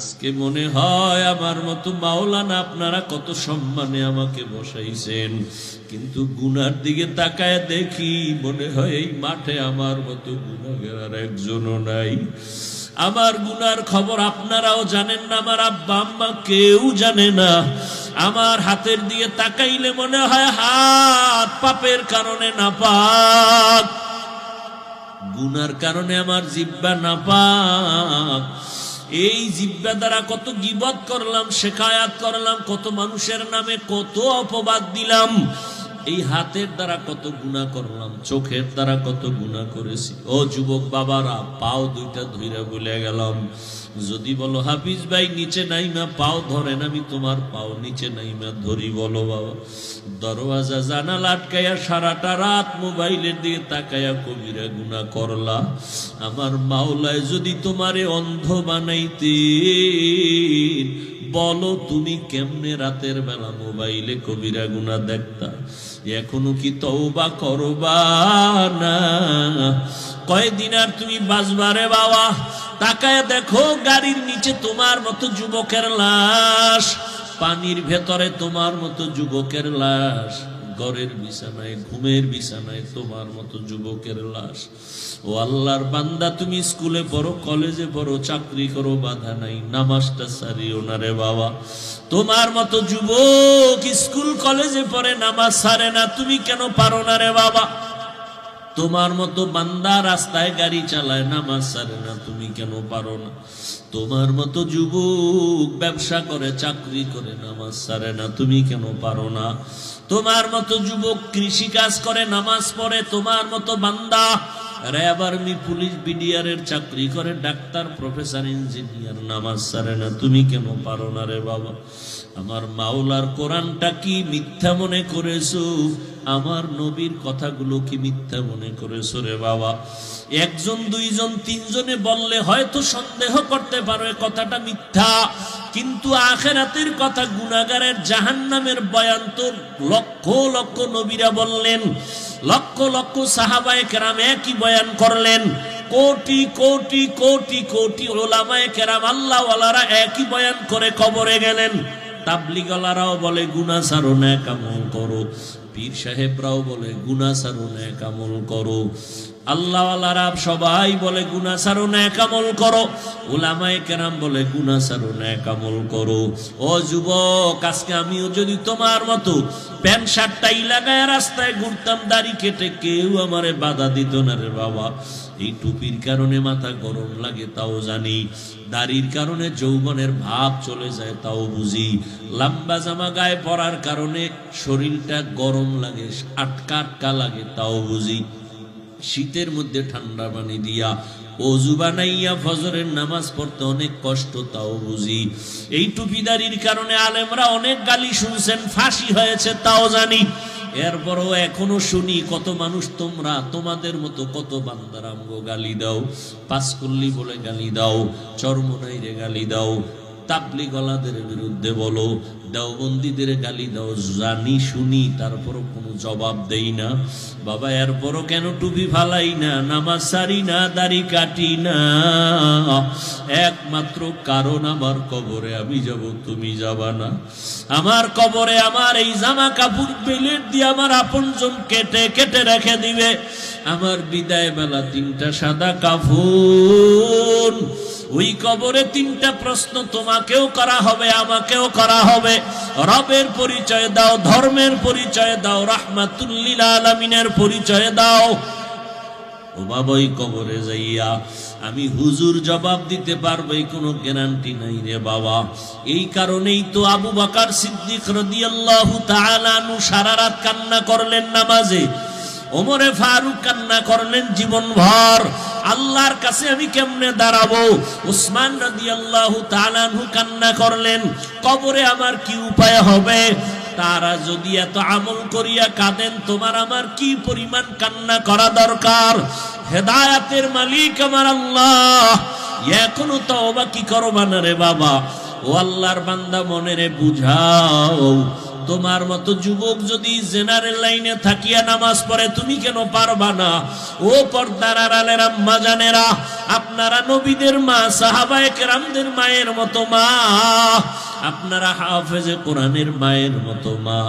আজকে মনে হয় আমার মতো মাওলানা আপনারা কত সম্মানে আমাকে বসাইছেন। কিন্তু গুনার দিকে তাকায় দেখি মনে হয় এই মাঠে আমার মতো গুণাগের একজনও নাই। আমার গুনার খবর আপনারাও জানেন না, আমার আব্বা আম্মা কেউ জানে না। আমার হাতের দিয়ে তাকাইলে মনে হয় হাত পাপের কারণে না পাক গুনার কারণে আমার জিব্বা না পাক এই জিব্বা দ্বারা কত গিবত করলাম শেখায়াত করলাম কত মানুষের নামে কত অপবাদ দিলাম। এই হাতের দ্বারা কত গুণা করলাম, চোখের দ্বারা কত গুণা করেছি। ও যুবক বাবারা, পাও দুইটা ধুইরা বলে গেলাম। যদি বলো, হাফিজ ভাই, নিচে নাইমা, পাও ধরেন, আমি তোমার পাও নিচে নাইমা ধরি। বলো বাবা, দরওয়াজা জানালা আটকাইয়া সারাটা রাত মোবাইলের দিকে তাকাইয়া কবিরা গুণা করলা। আমার মাওলায় যদি তোমারে অন্ধ বানাইতে বলো, তুমি কেমনে রাতের বেলা মোবাইলে কবিরা গুনা দেখতা? এখনও কি তওবা করবা না? কয়দিন আর তুমি বাজবারে বাবা? তাকায় দেখো, গাড়ির নিচে তোমার মতো যুবকের লাশ, পানির ভেতরে তোমার মতো যুবকের লাশ। ঘরের বিছানায়, ঘুমের বিছানায় তোমার মতো যুবকের লাশ। ও আল্লাহর বান্দা, তুমি স্কুলে পড়ো, কলেজে পড়ো, চাকরি করো, বাধা নাই, নামাজটা সারিও না রে বাবা। তোমার মতো যুবক স্কুল, কলেজে পড়ে, নামাজ সারে না, তুমি কেন পারো না রে বাবা? তোমার মতো বান্দা রাস্তায় গাড়ি চালায়, নামাজ সারে না, তুমি কেন পারো না? তোমার মতো যুবক ব্যবসা করে, চাকরি করে, নামাজ সারে না, তুমি কেন পারো না? তোমার মতো যুবক কৃষি কাজ করে, নামাজ পড়ে, তোমার মতো বান্দা র্যাব আর্মি পুলিশ বিডিআরের চাকরি করে, ডাক্তার, প্রফেসর, ইঞ্জিনিয়ার, নামাজ সারে না। তুমি কেন পারো না রে বাবা? আমার মাওলার কোরআনটা কি মিথ্যা মনে করেছ? আমার নবীর কথাগুলো কি মিথ্যা মনে করেছ রে বাবা? একজন, দুইজন, তিনজনে বললে হয়তো সন্দেহ করতে পারো এ কথাটা মিথ্যা। কিন্তু আখেরাতের কথা গুনাগারের জাহান্নামের বয়ান তো লক্ষ লক্ষ নবীরা বললেন লক্ষ লক্ষ সাহাবায় কেরাম একই বয়ান করলেন। কোটি কোটি কোটি কোটি ওলামায় কেরাম আল্লাহওয়ালারা একই বয়ান করে কবরে গেলেন। তাবলিগলারাও বলে গুনা সারো ন্যাক আমল করো। পীর সাহেবরাও বলে গুনা সারো ন্যাক আমল করো। আল্লাহওয়ালারা সবাই বলে গুনা সারো ন্যাক আমল করো। ওলামায়ে কেরাম বলে গুনা সারো ন্যাক আমল করো। ও যুবক, আজকে আমিও যদি তোমার মতো প্যান্ট শার্টটাই লাগায় রাস্তায় ঘুরতাম, দাড়ি কেটে কেউ আমারে বাধা দিত না রে বাবা। এই টুপির কারণে মাথা গরম লাগে, তাও জানি। দাড়ির কারণে যৌবনের ভাব চলে যায়, তাও বুঝি। লম্বা জামা গায়ে পরার কারণে শরীরটা গরম লাগে, আটকা আটকা লাগে, তাও বুঝি। শীতের মধ্যে ঠান্ডা পানি দিয়া অজু বানাইয়া ফজরের নামাজ পড়তে অনেক কষ্ট, তাও বুঝি। এই টুপিদারির কারণে আলেমরা অনেক গালি শুনছেন, ফাঁসি হয়েছে, তাও জানি। এরপরও এখনও শুনি, কত মানুষ তোমরা, তোমাদের মতো কত বান্দার আমগো গালি দাও। পাঁচকল্লি বলে গালি দাও, চরমনাইরে গালি দাও। তাবলি গলাদের বিরুদ্ধে বলো দেওবন্দিদের গালি দাও, জানি শুনি, তারপরও কোনো জবাব দেই না। বাবা, এরপরও কেন টুপি ফালাই না, নামাজ সারি না, দাড়ি কাটি না? একমাত্র কারণ আমার কবরে আমি যাব, তুমি যাবা না। আমার কবরে আমার এই জামা কাপড় বেলেট দিয়ে আমার আপনজন কেটে কেটে রেখে দিবে। আমার বিদায় বেলা তিনটা সাদা কাপড় ওই কবরে তিনটা প্রশ্ন তোমাকেও করা হবে, আমাকেও করা হবে। রবের পরিচয় দাও, ধর্মের পরিচয় দাও, রাহমাতুল্লিল আলমিনের পরিচয় দাও। ও বাবা, ওই কবরে যাইয়া আমি হুজুর জবাব দিতে পারব, এই কোনো গ্যারান্টি নাই রে বাবা। এই কারণেই তো আবু বাকার সিদ্দিক রদিয়াল্লাহু তাআলা আনহু সারা রাত কান্না করলেন নামাজে। ওমরে ফারুক কান্না করলেন জীবন ভর আল্লাহর কাছে আমি কেমনে দাঁড়াবো? উসমান রাদিয়াল্লাহু আল্লাহ আনহু কান্না করলেন, কবরে আমার কি উপায় হবে? তারা যদি এত আমল করিয়া কাঁদেন, তোমার আমার কি পরিমাণ কান্না করা দরকার? হেদায়াতের মালিক আমার আল্লাহ। এখনও তো অবা কি করবা না রে বাবা? ও আল্লাহর বান্দা মনে রে বুঝাও। তোমার মতো যুবক যদি জেনারেল লাইনে থাকিয়া নামাজ পড়ে, তুমি কেন পারবা না? ও পর্দার আড়ালের আম্মা জানেরা, আপনারা নবীদের মা, সাহাবায়ে কেরামদের মায়ের মতো মা। আপনারা হাফেজে কোরআনের মায়ের মতো মা।